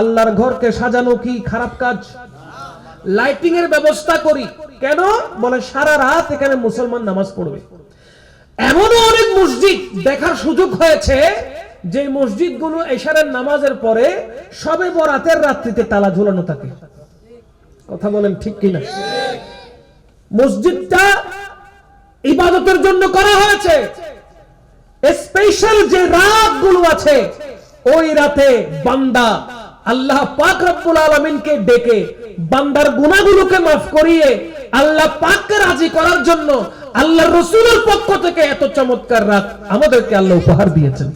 আল্লাহর ঘরকে সাজানো কি খারাপ কাজ? লাইটিং এর ব্যবস্থা করি। কেন? বলে সারা রাত এখানে মুসলমান নামাজ পড়বে। এমনও অনেক মসজিদ দেখার সুযোগ হয়েছে, যে মসজিদগুলো এশারের নামাজের পরে সবে বরাতের রাত্রিতে তালা ঝুলানো থাকে। কথা বলেন ঠিক কিনা? মসজিদটা ইবাদতের জন্য করা হয়েছে। স্পেশাল যে রাতগুলো আছে, ওই রাতে বান্দা আল্লাহ পাক রব্বুল আলামিনকে ডেকে বান্দার গুনাহগুলোকে মাফ করিয়ে আল্লাহ পাককে রাজি করার জন্য আল্লাহ রসুলের পক্ষ থেকে এত চমৎকার রাত আমাদেরকে আল্লাহ উপহার দিয়েছেন।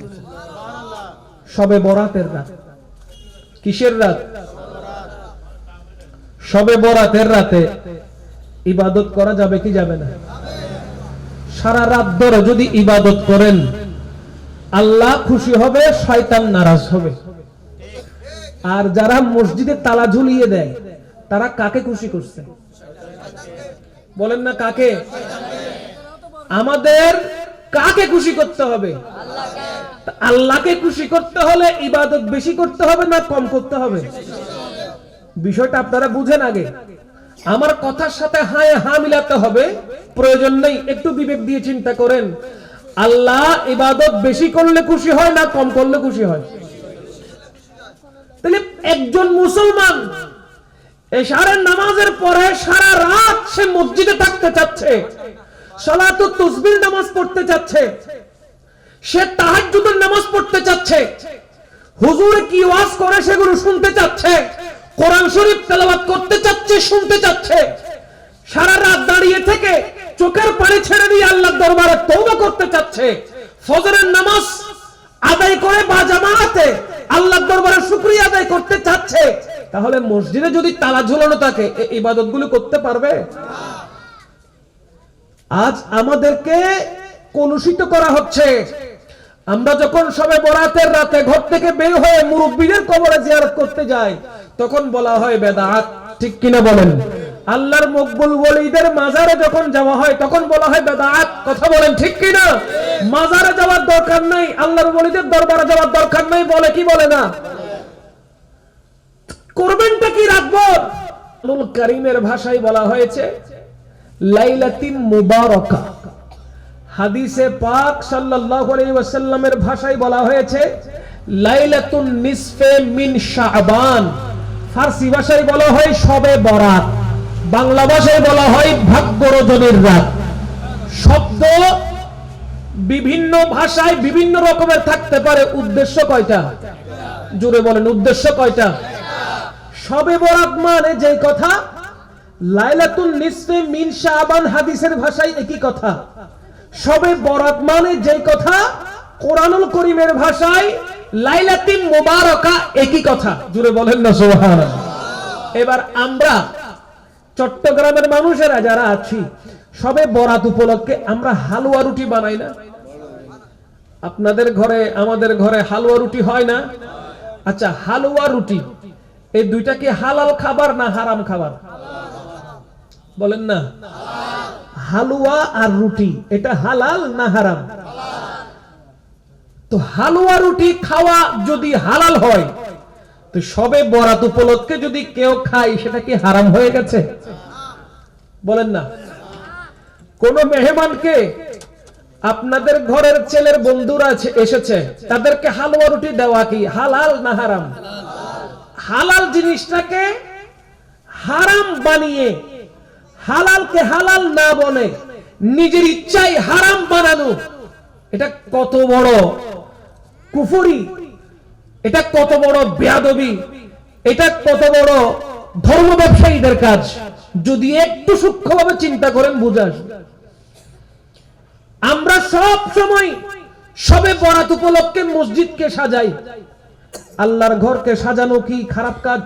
সবে বরাতের রাত। কিসের রাত? সবে বরাতের রাতে ইবাদত করা যাবে কি যাবে না? সারা রাত ধরে যদি ইবাদত করেন, আল্লাহ খুশি হবে, শয়তান নারাজ হবে। আর যারা মসজিদে তালা ঝুলিয়ে দেয়, তারা কাকে খুশি করছে? বলেন না কাকে? আমাদের কাকে খুশি করতে হবে? আল্লাহকে খুশি করতে হলে ইবাদত বেশি করতে হবে না কম করতে হবে? বিষয়টা আপনারা বুঝেন আগে। আমার কথার সাথে হায় হা মিলাতে হবে, প্রয়োজন নেই, একটু বিবেক দিয়ে চিন্তা করেন। আল্লাহ ইবাদত বেশি করলে খুশি হয় না কম করলে খুশি হয়? তাহলে একজন মুসলমান নামাজের পরে সারা রাত সে মসজিদে থাকতে চাচ্ছে, সালাতু তসবির নামাজ পড়তে চাচ্ছে, সে তাহাজ্জুদের নামাজ পড়তে চাচ্ছে কি ওয়াজ করে সেগুলো শুনতে চাচ্ছে, কোরআন শরীফ তেলাওয়াত করতে চাচ্ছে, শুনতে চাচ্ছে, সারা রাত দাঁড়িয়ে থেকে চোখের পানি ছেড়ে দিয়ে আল্লাহর দরবারে তওবা করতে চাচ্ছে, ফজরের নামাজ আদায় করে বা জামাতে আল্লাহর দরবারে শুকরিয়া আদায় করতে চাচ্ছে, তাহলে মসজিদে যদি তালা ঝুলানো থাকে এই ইবাদতগুলো করতে পারবে? আজ আমাদেরকে কলুষিত করা হচ্ছে। আমরা যখন সবে বরাতের রাতে ঘর থেকে বের হয়ে মুরব্বীদের কবরে জিয়ারত করতে যাই, তখন বলা হয় বেদাত, ঠিক কিনা বলেন? আল্লাহর মকবুল ওলিদের মাজারে যখন যাওয়া হয়, তখন বলা হয়, বেদাত, কথা বলেন ঠিক কিনা? মাজারে যাওয়ার দরকার নাই, আল্লাহর ওলিদের দরবারে যাওয়ার দরকার নাই, বলে কি বলে না? করবেনটা কি রাখব আলুল কারিমের ভাষায় বলা হয়েছে, লাইলাতিন মুবারকা। হাদিসে পাক সাল্লাল্লাহু আলাইহি ওয়াসাল্লামের ভাষায় বলা হয়েছে, লাইলাতুন নিসফে মিন শাবান। ফারসি ভাষায় বলা হয় শবে বরাত। বাংলা ভাষায় বলা হয় ভাগ্য রজনীর রাত। শব্দ বিভিন্ন ভাষায় বিভিন্ন রকমের থাকতে পারে। উদ্দেশ্য কয়টা? জুড়ে বলেন, উদ্দেশ্য কয়টা? সবে বরাত মানে যে কথা, লাইলাতুন নিসফে মিন শাবান হাদিসের ভাষায় একই কথা। সবে বরাত মানে যে কথা, কোরআনুল করিমের ভাষায় লাইলাতিন মুবারকা একই কথা। জুড়ে বলেন না সুবহান এবার আমরা চট্টগ্রামের মানুষেরা যারা আছি, সবে বরাত উপলক্ষে আমরা হালুয়া রুটি বানাই না। আপনাদের ঘরে, আমাদের ঘরে হালুয়া রুটি হয় না? আচ্ছা হালুয়া রুটি, এই দুইটা কি হালাল খাবার না হারাম খাবার? বলেন না। হালুয়া আর রুটি, এটা হালাল না হারাম? তো হালুয়া রুটি খাওয়া যদি হালাল হয় তো সবে বরাত উপলক্ষে যদি কেউ খায়, সেটা কি হারাম হয়ে গেছে? বলেন না। কোন মেহমানকে আপনাদের ঘরের ছেলের বন্ধুরা এসেছে, তাদেরকে হালুয়া রুটি দেওয়া কি হালাল না হারাম? হালাল জিনিসটাকে হারাম বানিয়ে, হালালকে হালাল না বলে নিজের ইচ্ছায় হারাম বানানো, এটা কত বড় কুফুরি। এটা কত বড় বেয়াদবি? এটা কত বড় ধর্ম ব্যবসায়ীদের কাজ? যদি একটু সূক্ষ্মভাবে চিন্তা করেন, বুঝে আসবে। আমরা সব সময় সবে বরাত উপলক্ষে মসজিদকে সাজাই। আল্লাহর ঘরকে সাজানো কি খারাপ কাজ?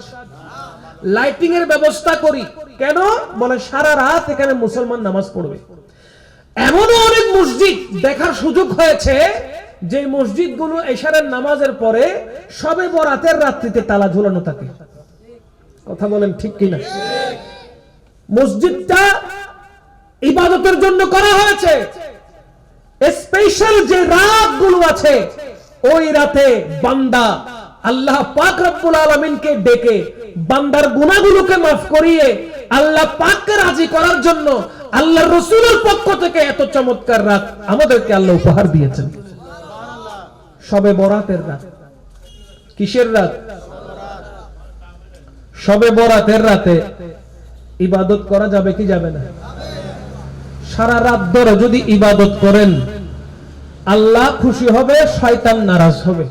লাইটিং এর ব্যবস্থা করি। কেন? বলে সারা রাত এখানে মুসলমান নামাজ পড়বে। এমনও অনেক মসজিদ দেখার সুযোগ হয়েছে যে মসজিদগুলো এশারের নামাজের পরে সবে বরাতের রাত্রিতে তালা ঝুলানো থাকে। কথা বলেন ঠিক কিনা? মসজিদটা ইবাদতের জন্য করা হয়েছে। স্পেশাল যে রাতগুলো আছে, ওই রাতে বান্দা আল্লাহ পাক রব্বুল আলমিনকে ডেকে বান্দার গুণাগুলোকে মাফ করিয়ে আল্লাহ পাককে রাজি করার জন্য আল্লাহ রসুলের পক্ষ থেকে এত চমৎকার রাত আমাদেরকে আল্লাহ উপহার দিয়েছেন। সবে বরাতের রাত। কিসের রাত? সবে বরাতের রাতে। ইবাদত করা যাবে কি যাবে না? সারা রাত ধরে যদি ইবাদত করেন, আল্লাহ খুশি হবে, শয়তান নারাজ হবে।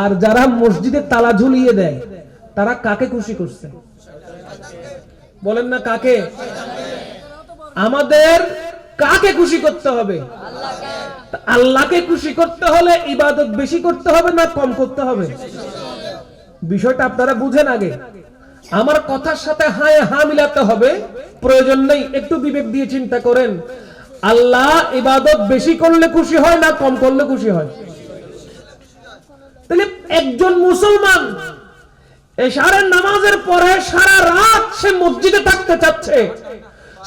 আর যারা মসজিদে তালা ঝুলিয়ে দেয়, তারা কাকে খুশি করছে? বলেন না কাকে? আমাদের কাকে খুশি করতে হবে? আল্লাহকে খুশি করতে হলে ইবাদত বেশি করতে হবে না কম করতে হবে? বিষয়টা আপনারা বুঝেন আগে। আমার কথার সাথে হায় হা মিলাতে হবে, প্রয়োজন নেই, একটু বিবেক দিয়ে চিন্তা করেন। আল্লাহ ইবাদত বেশি করলে খুশি হয় না কম করলে খুশি হয়? তাহলে একজন মুসলমান এশারের নামাজের পরে সারা রাত সে মসজিদে থাকতে চাচ্ছে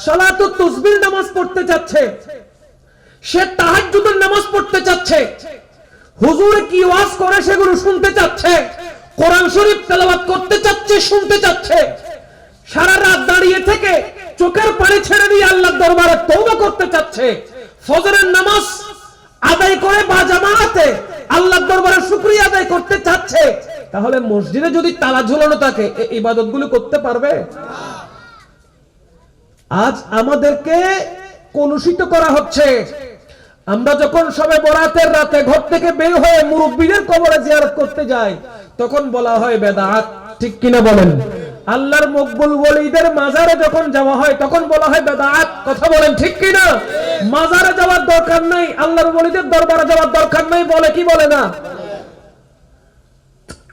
সালাতু তসবির নামাজ পড়তে চাচ্ছে সে তাহাজ্জুদের নামাজ পড়তে চাচ্ছে। হুজুর কি ওয়াজ করে সেগুলো শুনতে চাচ্ছে। কোরআন শরীফ তেলাওয়াত করতে চাচ্ছে, শুনতে চাচ্ছে। সারা রাত দাঁড়িয়ে থেকে চোখের পানি ছেড়ে দিয়ে আল্লাহর দরবারে তওবা করতে চাচ্ছে। ফজরের নামাজ আদায় করে বা জামাতে আল্লাহর দরবারে শুকরিয়া আদায় করতে চাচ্ছে। তাহলে মসজিদে যদি তালা ঝুলানো থাকে এই ইবাদতগুলো করতে পারবে? আজ আমাদেরকে কলুষিত করা হচ্ছে। আমরা যখন সবে বরাতের রাতে ঘর থেকে বের হয়ে মুরব্বীদের কবরে জিয়ারত করতে যাই, তখন বলা হয় বেদাত। ঠিক কিনা বলেন? আল্লাহর মকবুল ওলিদের মাজারে যখন যাওয়া হয়, তখন বলা হয় বেদাত। কথা বলেন ঠিক কিনা? মাজারে যাওয়ার দরকার নাই, আল্লাহর ওলিদের দরবারে যাওয়ার দরকার নাই, বলে কি বলে না?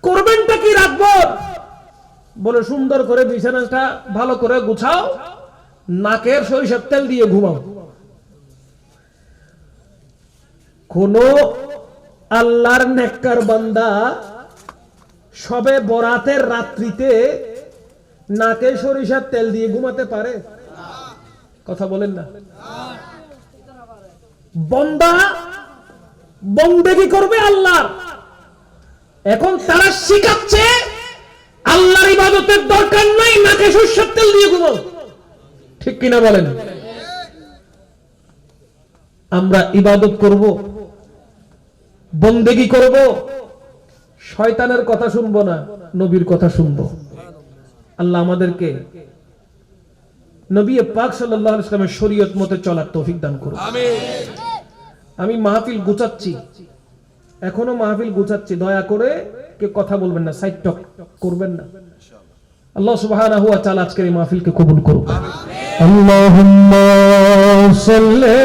করবেনটা কি রাখব বলে, সুন্দর করে বিছানাটা ভালো করে গুছাও, নাকের সরিষার তেল দিয়ে ঘুমাও। কোন আল্লাহর নেককার বান্দা সবে বরাতের রাত্রিতে নাকে সরিষার তেল দিয়ে ঘুমাতে পারে? কথা বলেন না। বন্দা বন্দেগি করবে আল্লাহ এখন তারা শিখাচ্ছে আল্লাহর ইবাদতের দরকার নাই, নাকে সরিষার তেল দিয়ে ঘুমাও। ঠিক কিনা বলেন? আমরা ইবাদত করব। বন্দেগি করব? শয়তানের কথা শুনব না নবীর কথা শুনব। আল্লাহ আমাদেরকে নবী পাক সাল্লাল্লাহু আলাইহি ইসলামের শরীয়ত মতে চলার তৌফিক দান করুন আমি মাহফিল গুছাচ্ছি। এখনও মাহফিল গুছাচ্ছি। দয়া করে কে কথা বলবেন না সাইড টক করবেন না। আল্লাহ সুবহানাহু ওয়া তাআলা আজকের এই মাহফিলকে কবুল করুন আল্লাহুম্মা সাল্লি